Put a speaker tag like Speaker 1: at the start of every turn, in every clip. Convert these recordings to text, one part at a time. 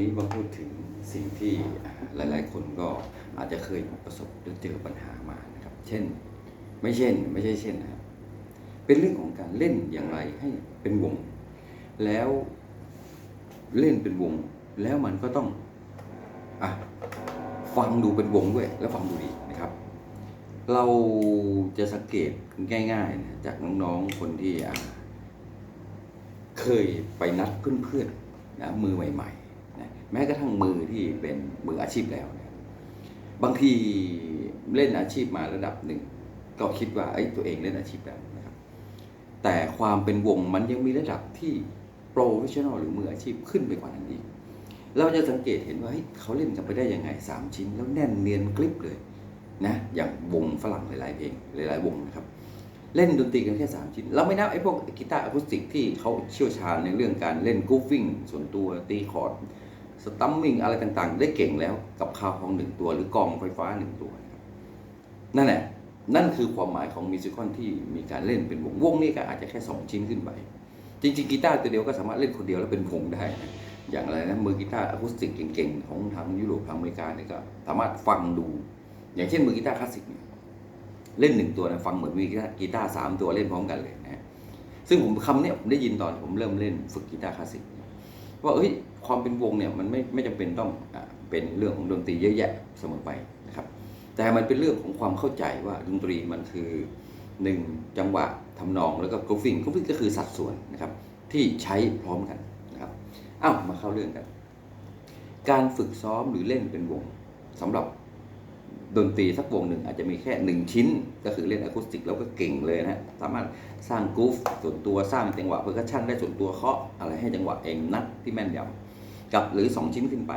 Speaker 1: นี้มาพูดถึงสิ่งที่หลาย ๆ คนก็อาจจะเคยประสบหรือเจอปัญหามานะครับ เช่น ไม่เช่น ไม่ใช่เช่นนะครับเป็นเรื่องของการเล่นอย่างไรให้เป็นวง แล้วเล่นเป็นวง แล้วมันก็ต้องอะฟังดูเป็นวงด้วย แล้วฟังดูดีนะครับ เราจะสังเกตง่ายๆนะจากน้องๆคนที่อะเคยไปนัดเพื่อนๆนะมือใหม่ๆ แม้กระทั่งมือที่เป็นมืออาชีพแล้วเนะบางทีเล่นอาชีพมาระดับหนึ่ง ก็คิดว่าไอ้ตัวเองเล่นอาชีพแล้วนะครับ แต่ความเป็นวงมันยังมีระดับที่โปรเฟชชั่นอลหรือมืออาชีพขึ้นไปกว่านั้นอีก เราจะสังเกตเห็นว่าเฮ้ยเขาเล่นกันไปได้ยังไงสามชิ้น แล้วแน่นเนียนกริบเลยนะอย่างวงฝรั่งหลายๆเพลงหลายๆวงนะครับเล่นดนตรีกันแค่ 3 ชิ้น เราไม่นับไอ้พวกกีตาร์อะคูสติกที่เขาเชี่ยวชาญในเรื่องการเล่นกูฟฟิ้งส่วนตัวตีคอร์ด ตัมมิงอะไรต่างๆ ได้เก่งแล้วกับคาวของหนึ่งตัว หรือกองไฟฟ้าหนึ่งตัวนั่นแหละนั่นคือความหมายของมิวสิคอนที่มีการเล่นเป็นวงวงนี่ก็อาจจะแค่ 2 ชิ้นขึ้นไป จริงๆกีตาร์ตัวเดียวก็สามารถเล่นคนเดียวแล้วเป็นวงได้ อย่างไรนะมือกีตาร์อะคูสติกเก่งๆของทางยุโรปทางอเมริกาเนี่ยก็สามารถฟังดู อย่างเช่นมือกีตาร์คลาสสิกเนี่ยเล่นหนึ่งตัวนะฟังเหมือนมีกีตาร์สามตัวเล่นพร้อมกันเลยนะฮะซึ่งผมคำเนี้ยผมได้ยินตอนผมเริ่มเล่นฝึกกีตาร์คลาสสิกว่าเอ้ย ความเป็นวงเนี่ยมันไม่ไม่จำเป็นต้องอเป็นเรื่องของดนตรีเยอะแยะเสมอไปนะครับ แต่มันเป็นเรื่องของความเข้าใจว่าดนตรีมันคือหนึ่งจังหวะทำนองแล้วก็กรูฟิงกรูฟิงก็คือสัดส่วนนะครับที่ใช้พร้อมกันนะครับอ้าวมาเข้าเรื่องกัน การฝึกซ้อมหรือเล่นเป็นวงสำหรับดนตรีสักวงหนึ่งอาจจะมีแค่หนึ่งชิ้น ก็คือเล่นอะคูสติกแล้วก็เก่งเลยนะสามารถสร้างกรูฟส่วนตัวสร้างจังหวะเพอร์คัชชันได้ส่วนตัวเคาะอะไรให้จังหวะเองนัดที่แม่นยำ กับหรือ 2 ชิ้นขึ้นไป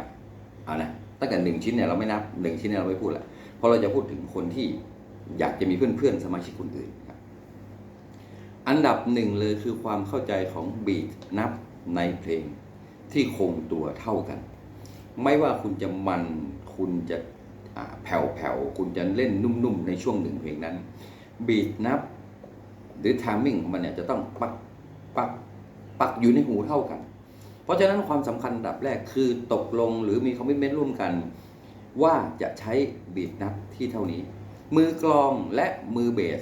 Speaker 1: เอานะตั้งแต่หนึ่งชิ้นเนี่ยเราไม่นับหนึ่งชิ้นเนี่ยเราไม่พูดละเพราะเราจะพูดถึงคนที่อยากจะมีเพื่อนๆสมาชิกคนอื่นครับอันดับหนึ่งเลยคือความเข้าใจของบีทนับในเพลงที่คงตัวเท่ากัน ไม่ว่าคุณจะมันคุณจะอ่าแผ่วๆคุณจะเล่นนุ่มๆในช่วงหนึ่งเพลงนั้นบีทนับหรือทามมิ่งของมันเนี่ยจะต้องปักปักปักอยู่ในหูเท่ากัน ราะฉะนั้นความสำคัญอันดับแรกคือตกลงหรือมีคอมมิชเมนต์ร่วมกัน ว่าจะใช้บีทนับที่เท่านี้ มือกลองและมือเบส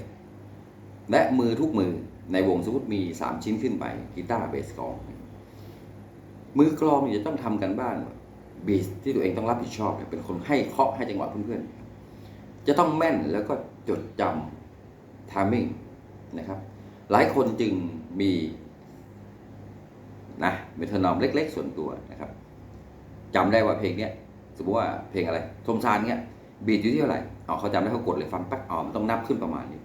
Speaker 1: และมือทุกมือในวงสมมติมี 3 ชิ้นขึ้นไปกีตาร์เบสกลอง มือกลองจะต้องทำกันบ้านบีสที่ตัวเองต้องรับผิดชอบเนี่ยเป็นคนให้เคาะให้จังหวะเพื่อนๆจะต้องแม่นแล้วก็จดจำทามมิ่งนะครับ หลายคนจึงมี นะเมทานอมเล็ก ๆ ส่วนตัวนะครับจำได้ว่าเพลงเนี้ยสมมติว่าเพลงอะไรทมซานเนี้ยบีทอยู่ที่เท่าไหร่อ๋อเขาจำได้เขากดเลยฟังแป๊กอ๋อมันต้องนับขึ้นประมาณนี้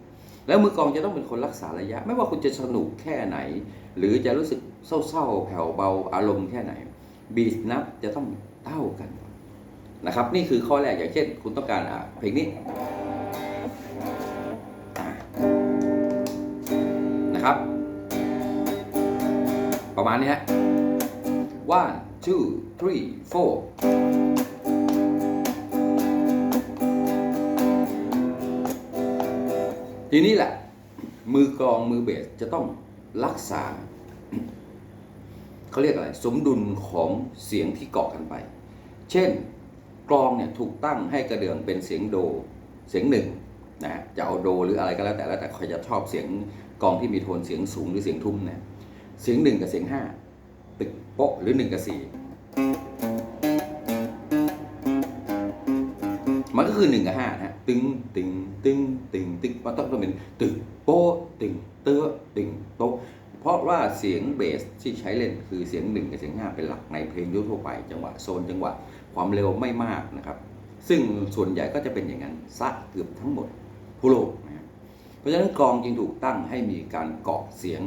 Speaker 1: แล้วมือกองจะต้องเป็นคนรักษาระยะ ไม่ว่าคุณจะสนุกแค่ไหน หรือจะรู้สึกเศร้าๆแผ่วเบาอารมณ์แค่ไหน บีทนับจะต้องเท่ากันนะครับ นี่คือข้อแรกอย่างเช่น คุณต้องการอะเพลงนี้ ประมาณนี้ฮะ one two three four ทีนี้แหละ มือกลองมือเบสจะต้องรักษาเขาเรียกอะไร สมดุลของเสียงที่เกาะกันไป เช่นกลองเนี่ยถูกตั้งให้กระเดื่องเป็นเสียงโดเสียงหนึ่งนะจะเอาโดหรืออะไรก็แล้วแต่แล้วแต่ใครจะชอบเสียงกลองที่มีโทนเสียงสูงหรือเสียงทุ้มเนี่ย เสียงหนึ่งกับเสียงห้าตึกโป๊ะหรือหนึ่งกับสี่มันก็คือหนึ่งกับห้านะฮะตึงตึงตึงตึงตึงมันต้องต้องเป็นตึกโป๊ะตึงเตื้อตึงโต๊ะเพราะว่าเสียงเบสที่ใช้เล่นคือเสียงหนึ่งกับเสียงห้าเป็นหลักในเพลงทั่วไปจังหวะโซนจังหวะความเร็วไม่มากนะครับ ซึ่งส่วนใหญ่ก็จะเป็นอย่างนั้นซะเกือบทั้งหมดทั่วโลกนะเพราะฉะนั้นกองจึงถูกตั้งให้มีการเกาะเสียง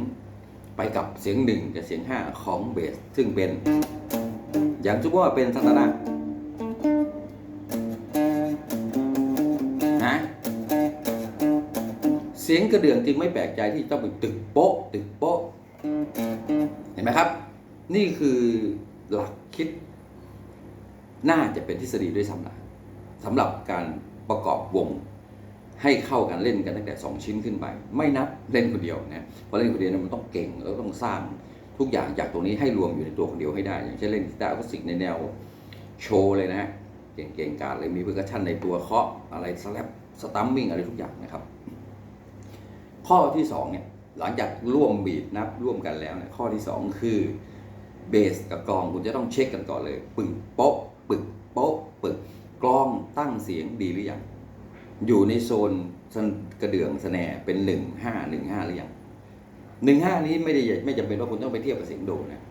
Speaker 1: ไปกับเสียงหนึ่งกับเสียงห้าของเบสซึ่งเป็น อย่างสมมติว่าเป็นสัตนะนะเสียงกระเดื่องจึงไม่แปลกใจที่ต้องเป็นตึกโป๊ะตึกโป๊ะเห็นไหมครับ นี่คือหลักคิด น่าจะเป็นทฤษฎีด้วยซ้ำนะสำหรับการประกอบวง ให้เข้ากันเล่นกันตั้งแต่ 2 ชิ้นขึ้นไป ไม่นับเล่นคนเดียวนะเพราะเล่นคนเดียวเนยมันต้องเก่งแล้วต้องสร้างทุกอย่างจากตรงนี้ให้รวมอยู่ในตัวคนเดียวให้ได้ อย่างเช่นเล่นกีตาร์อะคูสติกในแนวโชว์เลยนะฮะเก่งๆกาดเลยมีเพอร์คัชชันในตัวเคาะอะไรสแลปสตัมมิ่งอะไรทุกอย่างนะครับ ข้อที่สองเนี่ยหลังจากร่วมบีดนับร่วมกันแล้วเนี่ยข้อที่สองคือเบสกับกลองคุณจะต้องเช็คกันก่อนเลย ปึ่งโป๊ะปึกโป๊ะปึกกลองตั้งเสียงดีหรือยัง อยู่ในโซนกระเดื่องสแนร์เป็นหนึ่งห้าหนึ่งห้าหรือยังหนึ่งห้านี้ไม่ได้ไม่จำเป็นว่าคุณต้องไปเทียบกับเสียงโดนะ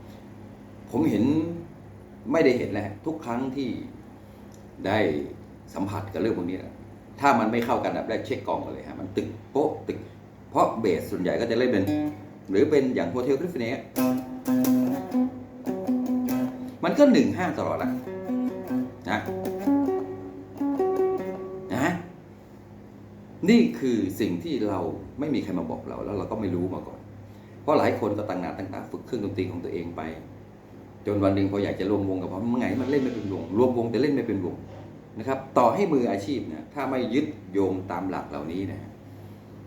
Speaker 1: ผมเห็นไม่ได้เห็นแหละทุกครั้งที่ได้สัมผัสกับเรื่องพวกนี้นะถ้ามันไม่เข้ากันแบบแรกเช็คกองกันเลยฮะมันตึกโป๊ะตึก เพราะเบสส่วนใหญ่ก็จะเล่นเป็น หรือเป็นอย่างโฮเทลคริฟเนียมันก็หนึ่งห้าตลอดละนะนะ นี่คือสิ่งที่เราไม่มีใครมาบอกเราแล้วเราก็ไม่รู้มาก่อน เพราะหลายคนก็ตั้งงานตั้งตาฝึกเครื่องดนตรีของตัวเองไป จนวันหนึ่งพออยากจะรวมวงกับผมไงมันเล่นไม่เป็นวง รวมวงแต่เล่นไม่เป็นวงนะครับ ต่อให้มืออาชีพนะถ้าไม่ยึดโยงตามหลักเหล่านี้นะ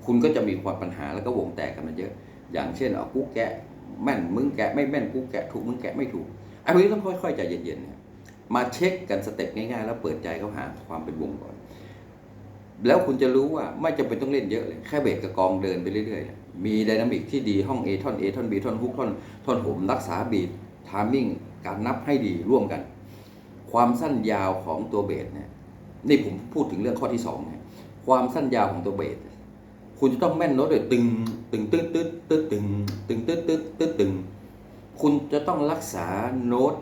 Speaker 1: คุณก็จะมีความปัญหาแล้วก็วงแตกกันมันเยอะ อย่างเช่นเอากูแกะแม่นมึงแกะไม่แม่นกูแกะถูกมึงแกะไม่ถูกไอ้พวกนี้ต้องค่อยๆใจเย็นๆนะมาเช็คกันสเต็ปง่ายๆ แล้วเปิดใจเขาหาความเป็นวงก่อน แล้วคุณจะรู้ว่าไม่จำเป็นต้องเล่นเยอะเลย แค่เบสกับกองเดินไปเรื่อยๆ มีไดนามิกที่ดีห้อง A ท่อน A ท่อน B ท่อนฮุกท่อนท่อนโหมรักษาบีททามมิ่งการนับให้ดีร่วมกัน ความสั้นยาวของตัวเบสเนี่ยนี่ผมพูดถึงเรื่องข้อที่สองนะความสั้นยาวของตัวเบสคุณจะต้องแม่นโน้ตเลยตึงตึงตึ๊ดตึ๊ดตึ๊ดตึงตึงตึ๊ดตึ๊ดตึ๊ดตึง คุณจะต้องรักษาโน้ต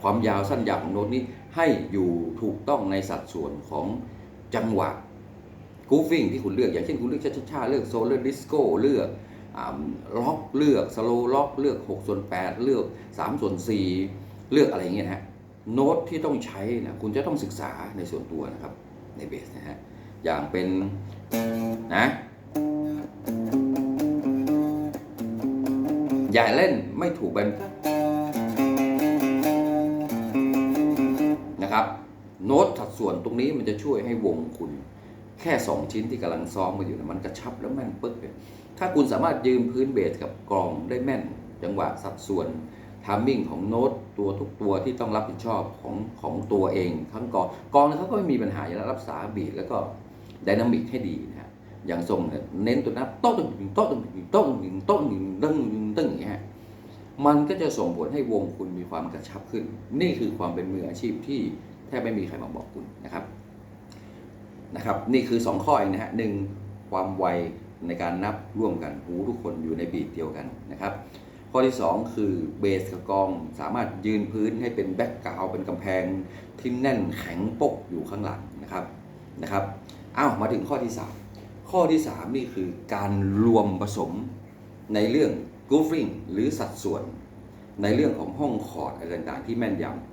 Speaker 1: ความยาวสั้นยาวของโน้ตนี้ให้อยู่ถูกต้องในสัดส่วนของ จังหวะกูฟิ้งที่คุณเลือกอย่างเช่นคุณเลือกช้าๆเลือกโซลเลือกดิสโก้เลือกล็อกเลือกสโลล็อกเลือก6ส่วน8เลือก3ส่วน4เลือกอะไรอย่างเงี้ยนะฮะโน้ตที่ต้องใช้นะคุณจะต้องศึกษาในส่วนตัวนะครับในเบสนะฮะอย่างเป็นนะอย่าเล่นไม่ถูกเป็น โน้ตสัดส่วนตรงนี้มันจะช่วยให้วงคุณ แค่ 2 ชิ้นที่กำลังซ้อมมาอยู่นยมันกระชับแล้วแม่นปึ๊กเลยถ้าคุณสามารถยืนพื้นเบสกับกลองได้แม่น จังหวะสัดส่วนทามมิ่งของโน้ตตัวทุกตัวที่ต้องรับผิดชอบของของตัวเองทั้งกองกองเนี่ยเขาก็ไม่มีปัญหาอยู่แล้วรักษาบีแล้วก็ไดนามิกให้ดีนะฮะอย่างทรงเนี่ยเน้นตัวนับโต๊ะตึงโต๊ะตึงโต๊ะตึงโต๊ะตึงตึงตึงอย่างเงี้ยมันก็จะส่งผลให้วงคุณมีความกระชับขึ้น นี่คือความเป็นมืออาชีพที่ แทบไม่มีใครมาบอกคุณนะครับนะครับ นี่คือ 2 ข้อเองนะฮะหนึ่งความไวในการนับร่วมกันหูทุกคนอยู่ในบีทเดียวกันนะครับ ข้อที่ 2 คือเบสกับกองสามารถยืนพื้นให้เป็นแบ็กกราวเป็นกำแพงที่แน่นแข็งปกอยู่ข้างหลังนะครับนะครับอ้าวมาถึงข้อที่ 3 ข้อที่ 3 นี่คือการรวมผสมในเรื่อง grooving หรือสัดส่วน ในเรื่องของห้องคอร์ดอะไรต่างๆที่แม่นยำ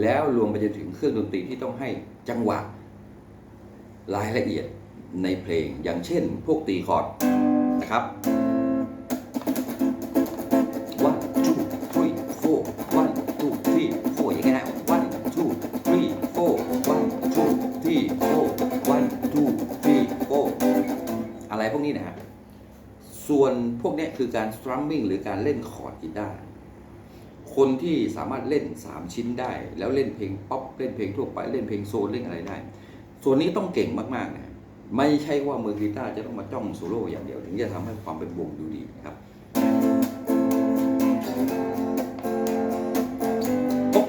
Speaker 1: แล้วรวมไปจนถึงเครื่องดนตรีที่ต้องให้จังหวะรายละเอียดในเพลงอย่างเช่น พวกตีคอร์ดนะครับ one two three four one two three four อย่างเงี้ยนะ one two three four one two three four one two three four อะไรพวกนี้นะฮะ ส่วนพวกนี้คือการ strumming หรือการเล่นคอร์ดกีตาร์ คนที่สามารถเล่น 3 ชิ้นได้ แล้วเล่นเพลงป๊อปเล่นเพลงทั่วไปเล่นเพลงโซลเล่นอะไรได้ ส่วนนี้ต้องเก่งมากๆนะไม่ใช่ว่ามือกีตาร์จะต้องมาจ้องโซโล่อย่างเดียว ถึงจะทำให้ความเป็นวงดูดีนะครับป๊อก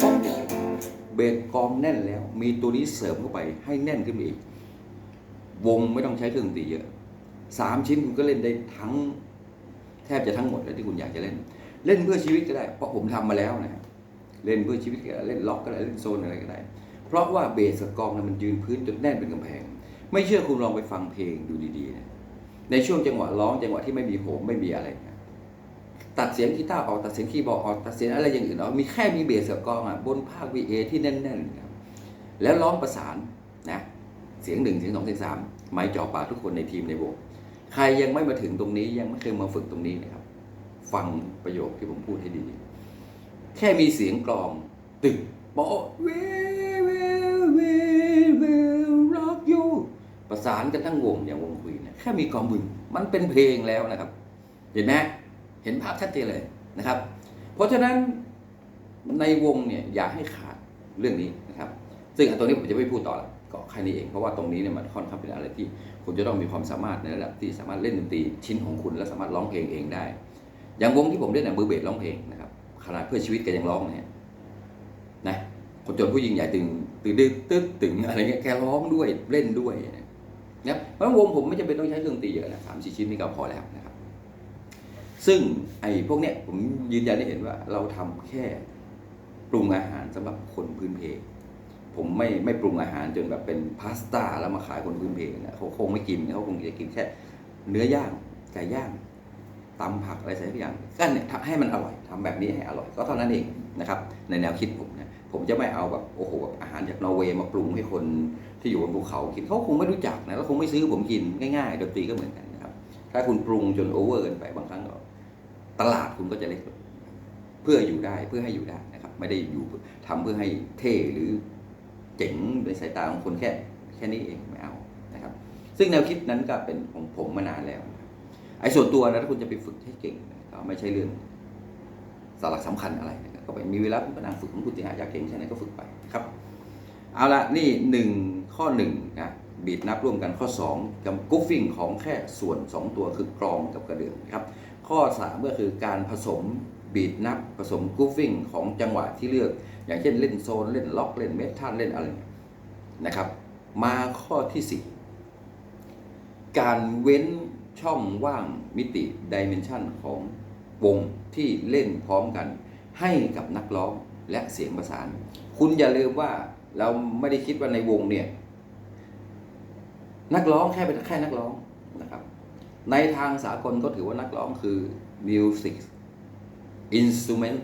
Speaker 1: ป๊อกเบสกองแน่นแล้ว มีตัวนี้เสริมเข้าไปให้แน่นขึ้นอีก วงไม่ต้องใช้เครื่องดนตรีเยอะสามชิ้นคุณก็เล่นได้ทั้ง แทบจะทั้งหมดเลยที่คุณอยากจะเล่น เล่นเพื่อชีวิตก็ได้ เพราะผมทำมาแล้วนะเล่นเพื่อชีวิตก็ได้เล่นล็อกก็ได้เล่นโซนอะไรก็ได้ เพราะว่าเบสกับกลองนี่ยมันยืนพื้นจนแน่นเป็นกำแพง ไม่เชื่อคุณลองไปฟังเพลงดูดีๆนะในช่วงจังหวะร้องจังหวะที่ไม่มีโหมไม่มีอะไรนะตัดเสียงกีตาร์ออกตัดเสียงคีย์บอร์ดออกตัดเสียงอะไรอย่างอื่นออกมีแค่มีเบสกับกลองอะบนภาค VA ที่แน่นๆครับแล้วร้องประสานนะเสียงหนึ่งเสียงสองเสียงสามไม้จ่อปากทุกคนในทีมในวง ใครยังไม่มาถึงตรงนี้ยังไม่เคยมาฝึกตรงนี้นะครับ ฟังประโยคที่ผมพูดให้ดี แค่มีเสียงกลองตึกโป๊ะ We will we will rock you ประสานกันทั้งวงอย่างวงคุยนี่ยแค่มีกลองบึงมันเป็นเพลงแล้วนะครับ เห็นไหมเห็นภาพชัดเจนเลยนะครับ เพราะฉะนั้นในวงเนี่ยอย่าให้ขาดเรื่องนี้นะครับ ซึ่งอันตัวนี้ผมจะไม่พูดต่อและ ก็แค่นี้เอง เพราะว่าตรงนี้เนี่ยมันค่อนข้างเป็นอะไรที่คุณจะต้องมีความสามารถในระดับที่สามารถเล่นดนตรีชิ้นของคุณและสามารถร้องเพลงเองได้ อย่างวงที่ผมเล่นน่ะมือเบสร้องเพลงนะครับขนาดเพื่อชีวิตแกยังร้องเนี่ยนะคนจนผู้ยิ่งใหญ่ตึงตึงตึงตึงตึงอะไรเงี้ยแกร้องด้วยเล่นด้วยนะเพราะวงผมไม่จำเป็นต้องใช้เครื่องดนตรีเยอะนะสามสี่ชิ้นนี่ก็พอแล้วนะครับ ซึ่งไอ้พวกเนี้ยผมยืนยันได้เห็นว่าเราทำแค่ปรุงอาหารสำหรับคนพื้นเพ ผมไม่ไม่ปรุงอาหารจนแบบเป็นพาสต้าแล้วมาขายคนพื้นเพนะเขาคงไม่กินเขาคงจะกินแค่ เนื้อย่างไก่ย่างตำผักอะไรสักอย่างก็เนี่ยทำให้มันอร่อยทำแบบนี้ให้อร่อยก็เท่านั้นเองนะครับ ในแนวคิดผมนะผมจะไม่เอาแบบโอ้โหแบบอาหารจากนอร์เวย์มาปรุงให้คนที่อยู่บนภูเขากินเขาคงไม่รู้จักนะแล้วคงไม่ซื้อผมกินง่ายๆดนตรีก็เหมือนกันนะครับ ถ้าคุณปรุงจนโอเวอร์เกินไปบางครั้งก็ตลาดคุณก็จะเล็กลงเพื่ออยู่ได้เพื่อให้อยู่ได้นะครับ ไม่ได้อยู่ทำเพื่อให้เท่หรือ เจ๋งในสายตาของคนแค่แค่นี้เองไม่เอานะครับ ซึ่งแนวคิดนั้นก็เป็นของผมมานานแล้ว ไอ้ส่วนตัวนะถ้าคุณจะไปฝึกให้เก่งก็ไม่ใช่เรื่องสาระสำคัญอะไรนะครับก็ไปมีเวลาคุณก็นั่งฝึกของคุณที่หาอยากเก่งแค่ไหนก็ฝึกไปครับ เอาละนี่หนึ่งข้อหนึ่งนะบีดนับร่วมกันข้อ 2 กับกุฟฟิ้งของแค่ส่วน 2 ตัวคือกรองกับกระเดื่องครับ ข้อ 3 ก็คือการผสมบีดนับผสมกุฟฟิ้งของจังหวะที่เลือก อย่างเช่นเล่นโซนเล่นล็อกเล่นเมทัลเล่นอะไรนะครับ มาข้อที่ 4 การเว้นช่องว่างมิติดิเมนชันของวงที่เล่นพร้อมกัน ให้กับนักร้องและเสียงประสาน คุณอย่าลืมว่าเราไม่ได้คิดว่าในวงเนี่ย นักร้องแค่เป็นแค่นักร้องนะครับ ในทางสากลก็ถือว่านักร้องคือ music instrument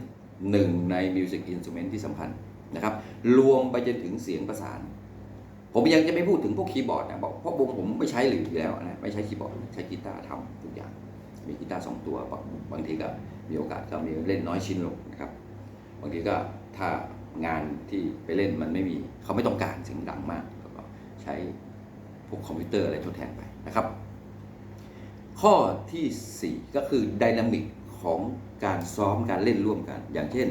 Speaker 1: หนึ่งใน music instrument ที่สำคัญนะครับรวมไปจนถึงเสียงประสาน ผมยังจะไม่พูดถึงพวกคีย์บอร์ดนะบอกเพราะวงผมไม่ใช้หรืออยู่แล้วนะไม่ใช้คีย์บอร์ดใช้กีตาร์ทำทุกอย่าง มีกีตาร์สองตัวบางทีก็มีโอกาสก็มีเล่นน้อยชิ้นลงนะครับบางทีก็ถ้างานที่ไปเล่นมันไม่มีเขาไม่ต้องการเสียงดังมากก็ใช้พวกคอมพิวเตอร์อะไรทดแทนไปนะครับ ข้อทีสี่4 ก็คือไดนามิก ของการซ้อมการเล่นร่วมกัน อย่างเช่น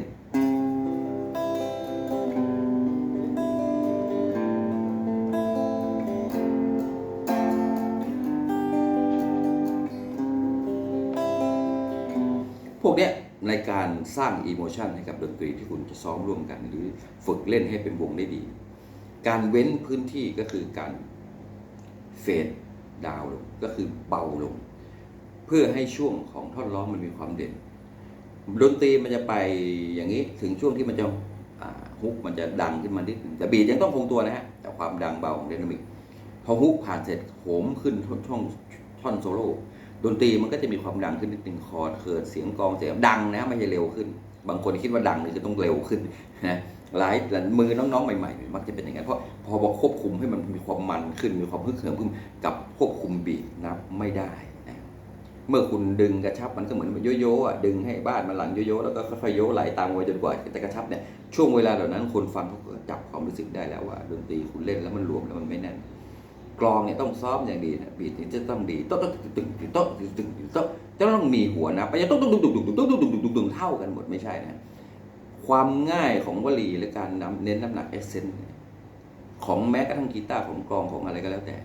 Speaker 1: พวกเนี้ยในการสร้างอีโมชันให้กับดนตรีที่คุณจะซ้อมร่วมกัน หรือฝึกเล่นให้เป็นวงได้ดี การเว้นพื้นที่ก็คือการเฟดดาวลงก็คือเบาลง พื่อให้ช่วงของท่อนร้องมันมีความเด่น ดนตรีมันจะไปอย่างนี้ถึงช่วงที่มันจะฮุกมันจะดังขึ้นมานิดนึงแต่บีทยังต้องคงตัวนะฮะแต่ความดังเบาของไดนามิกพอฮุกผ่านเสร็จโหมขึ้นช่องท่อนโซโล่ดนตรีมันก็จะมีความดังขึ้นนิดนึงคอร์ดเคิร์ดเสียงกองเสียงดังนะไม่ใช่เร็วขึ้น บางคนคิดว่าดังนี่คือต้องเร็วขึ้นนะหลายหลายมือน้องๆใหม่ๆมักจะเป็นอย่างนั้นเพราะพอควบคุมให้มันมีความมันขึ้นมีความฮึกเหิมขึ้นกับควบคุมบีทนะไม่ได้ เมื่อคุณดึงกระชับมันก็เหมือนโยโย่อะดึงให้บ้านมันหลังโยโย่แล้วก็ค่อยๆโยไหลตามไปจนกว่าจะกระชับเนี่ยช่วงเวลาเหล่านั้นคนฟังเขาจับความรู้สึกได้แล้วว่าดนตรีคุณเล่นแล้วมันรวมแล้วมันไม่แน่นกลองเนี่ยต้องซ้อมอย่างดีนะบีทเนี่จะต้องดีโต๊ะตึงตึงโต๊ะตึงตึงตึงโต๊ะจะต้องมีหัวนะไม่ใช่โต๊ะโต๊ะตึงตึงตึงตึงโต๊ะตึงตึงตึงตึงตึงเท่ากันหมดไม่ใช่นะความง่ายของวลีและการนำเน้นน้ำหนักเอเซนต์ของแม้กระทั่งกีตาร์ของกลองของอะไรก็แล้วแต่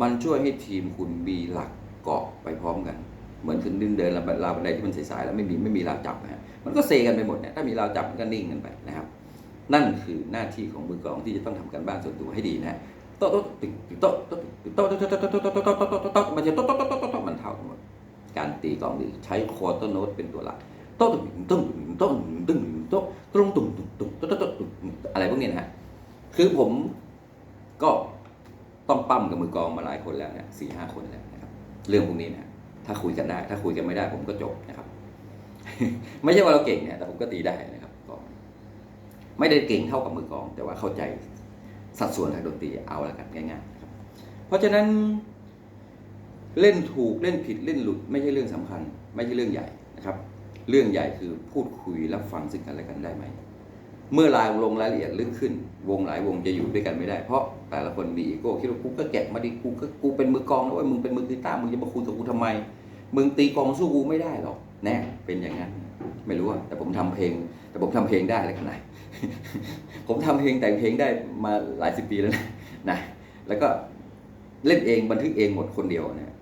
Speaker 1: มันช่วยให้ทีมคุณมีหลัก เกาะไปพร้อมกัน เหมือนขึ้นดินเดินราวราวบันไดที่มันสายๆแล้วไม่มีไม่มีราวจับนะฮะมันก็เซกันไปหมดเนี่ยถ้ามีราวจับมันก็นิ่งกันไปนะครับ นั่นคือหน้าที่ของมือกลองที่จะต้องทำการบ้านส่วนตัวให้ดีนะฮะโต๊ะโต๊ะตึงโต๊ะโต๊ะโต๊ะโต๊ะโต๊ะโต๊ะโต๊ะโต๊ะโต๊ะโต๊ะโต๊ะโต๊ะโต๊ะมันจะโต๊ะโต๊ะโต๊ะโต๊ะโต๊ะมันเท่ากันหมดการตีกลองดีใช้คอร์ตโน้ตเป็นตัวหลักโต๊ะตึงตึงโต๊ะตึงโต๊ะตรงตุ่มตุ่มตุ่มโต๊ะโต๊ะโต๊ะตุ่มอะไรพวกนี้นะฮะคือผมก็ต้องปั้มกับมือกองมาหลายคนแล้วเนี่ยสี่ห้าคนแล้ว เรื่องพวกนี้นะถ้าคุยกันได้ ถ้าคุยกันไม่ได้ ผมก็จบนะครับ ไม่ใช่ว่าเราเก่งเนี่ยแต่ผมก็ตีได้นะครับก็ไม่ได้เก่งเท่ากับมือกอง แต่ว่าเข้าใจสัดส่วนทางดนตรีเอาละกันง่ายๆครับ เพราะฉะนั้น เล่นถูกเล่นผิดเล่นหลุด ไม่ใช่เรื่องสำคัญ ไม่ใช่เรื่องใหญ่นะครับ เรื่องใหญ่คือพูดคุยรับฟังซึ่งกันและกันได้ไหมเมื่อรายลงรายละเอียดลึกขึ้น วงหลายวงจะอยู่ด้วยกันไม่ได้ เพราะ แต่ละคนมีอีโก้คิดว่ากูก็แกะมาดิกูก็กูเป็นมือกองนะเว้ยมึงเป็นมือกีตาร์มึงจะมาคุยกับกูทำไม มึงตีกองสู้กูไม่ได้หรอกแน่เป็นอย่างนั้น ไม่รู้อะแต่ผมทำเพลง แต่ผมทำเพลงได้แล้วกันไหนผมทำเพลงแต่งเพลงได้มาหลายสิบปีแล้วนะนะแล้วก็เล่นเองบันทึกเองหมดคนเดียวนะ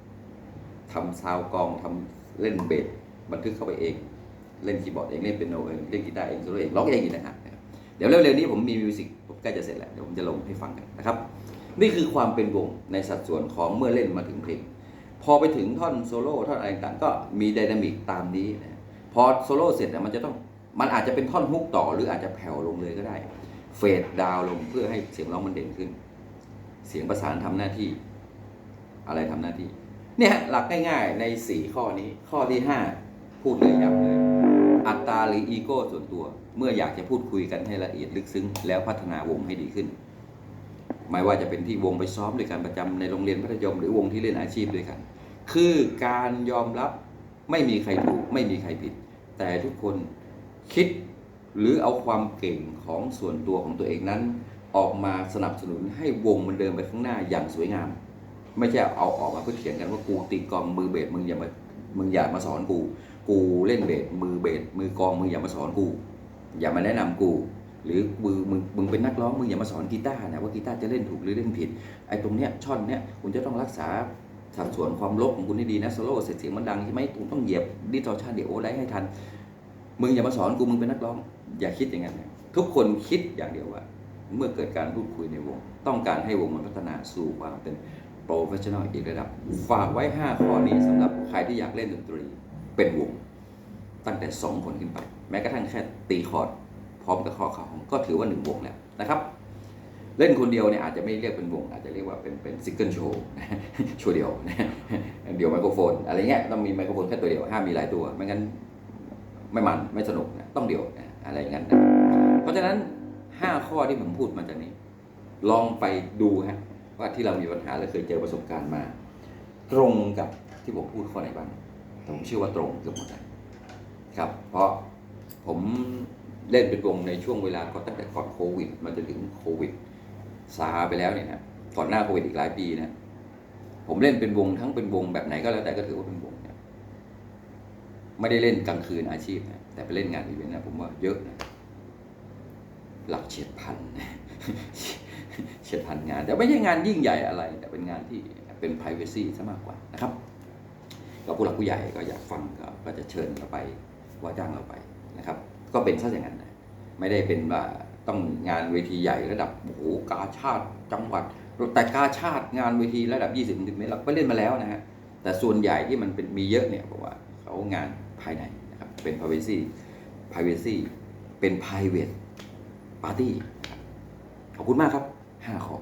Speaker 1: ทำซาวกองทำเล่นเบสบันทึกเข้าไปเอง เล่นคีย์บอร์ดเองเล่นเปียโนเองเล่นกีตาร์เองโซโล่เองร้องเองอีกนะฮะ เดี๋ยวเร็วๆนี้ผมมีมิวสิกผมใกล้จะเสร็จแล้วเดี๋ยวผมจะลงให้ฟังกันนะครับ นี่คือความเป็นวงในสัดส่วนของเมื่อเล่นมาถึงเพลงพอไปถึงท่อนโซโล่ท่อนอะไรต่างก็มีไดนามิกตามนี้นะพอโซโล่เสร็จเนี่ยมันจะต้องมันอาจจะเป็นท่อนฮุกต่อหรืออาจจะแผ่วลงเลยก็ได้เฟดดาวลงเพื่อให้เสียงร้องมันเด่นขึ้น เสียงประสานทำหน้าที่ อะไรทำหน้าที่ เนี่ยหลักง่ายๆใน 4 ข้อนี้ข้อที่ 5 พูดเลยย้ำเลย อัตราหรืออีโก้ส่วนตัว เมื่ออยากจะพูดคุยกันให้ละเอียดลึกซึ้ง แล้วพัฒนาวงให้ดีขึ้น ไม่ว่าจะเป็นที่วงไปซ้อมด้วยกันประจำในโรงเรียนมัธยมหรือวงที่เล่นอาชีพด้วยกัน คือการยอมรับไม่มีใครถูกไม่มีใครผิด แต่ทุกคนคิดหรือเอาความเก่งของส่วนตัวของตัวเองนั้น ออกมาสนับสนุนให้วงมันเดินไปข้างหน้าอย่างสวยงาม ไม่ใช่เอาออกมาเพื่อเถียงกันว่ากูตีกองมือเบสมึงอย่ามามึงอย่ามาสอนกู กูเล่นเบสมือเบสมือกองมึงอย่ามาสอนกู อย่ามาแนะนำกู หรือมือมึงมึงเป็นนักร้องมึงอย่ามาสอนกีตาร์นะว่ากีตาร์จะเล่นถูกหรือเล่นผิดไอ้ตรงเนี้ยช่อนเนี้ยคุณจะต้องรักษาสัดส่วนความลบของคุณให้ดีนะโซโล่เสร็จเสียงมันดังใช่ไหมคุณต้องเหยียบดิสทอชันเดี๋ยวโอไลให้ทัน มึงอย่ามาสอนกูมึงเป็นนักร้อง อย่าคิดอย่างนั้นนะทุกคนคิดอย่างเดียวว่า เมื่อเกิดการพูดคุยในวง ต้องการให้วงมันพัฒนาสู่ความเป็นโปรเฟชชั่นอลอีกระดับ ฝากไว้ 5 ข้อนี้สำหรับใครที่อยากเล่นดนตรี เป็นวง ตั้งแต่ 2 คนขึ้นไป แม้กระทั่งแค่ตีคอร์ดพร้อมกับข้อเข่าก็ถือว่า 1 วงแล้วนะครับ เล่นคนเดียวเนี่ยอาจจะไม่เรียกเป็นวง อาจจะเรียกว่าเป็นเป็นซิงเกิลโชว์โชว์เดียวเดี่ยวไมโครโฟน อะไรเงี้ยต้องมีไมโครโฟนแค่ตัวเดียวห้ามมีหลายตัวไม่งั้นไม่มันไม่สนุกนะต้องเดี่ยวนะอะไรอย่างนั้นนะเพราะฉะนั้น 5 ข้อที่ผมพูดมาจากนี้ ลองไปดูฮะว่าที่เรามีปัญหาและเคยเจอประสบการณ์มา ตรงกับที่ผมพูดข้อไหนบ้าง ผมเชื่อว่าตรงเกือบหมดเลยครับ เพราะผมเล่นเป็นวงในช่วงเวลาก็ตั้งแต่ก่อนโควิด มาจนถึงโควิดซาไปแล้วเนี่ยนะก่อนหน้าโควิดอีกหลายปีนะผมเล่นเป็นวงทั้งเป็นวงแบบไหนก็แล้วแต่ก็ถือว่าเป็นวงนะไม่ได้เล่นกลางคืนอาชีพนะแต่ไปเล่นงานอีเวนต์นะผมว่าเยอะนะหลักเฉียดพันเฉียดพันงาน แต่ไม่ใช่งานยิ่งใหญ่อะไร แต่เป็นงานที่เป็น p r i เวซีซะมากกว่านะครับ ก็ผู้หลักผู้ใหญ่ก็อยากฟังก็ก็จะเชิญเราไปว่าจ้างเราไปนะครับ ก็เป็นซะอย่างนั้นนะไม่ได้เป็นว่าต้องงานเวทีใหญ่ระดับโอ้โหกาชาติจังหวัดแต่กาชาติงานเวทีระดับ 20เมตรเราก็เล่นมาแล้วนะฮะแต่ส่วนใหญ่ที่มันเป็นมีเยอะเนี่ยบอกว่าเขางานภายในนะครับเป็น privacy privacy เป็น private ปาร์ตี้ขอบคุณมากครับ 5 ข้อ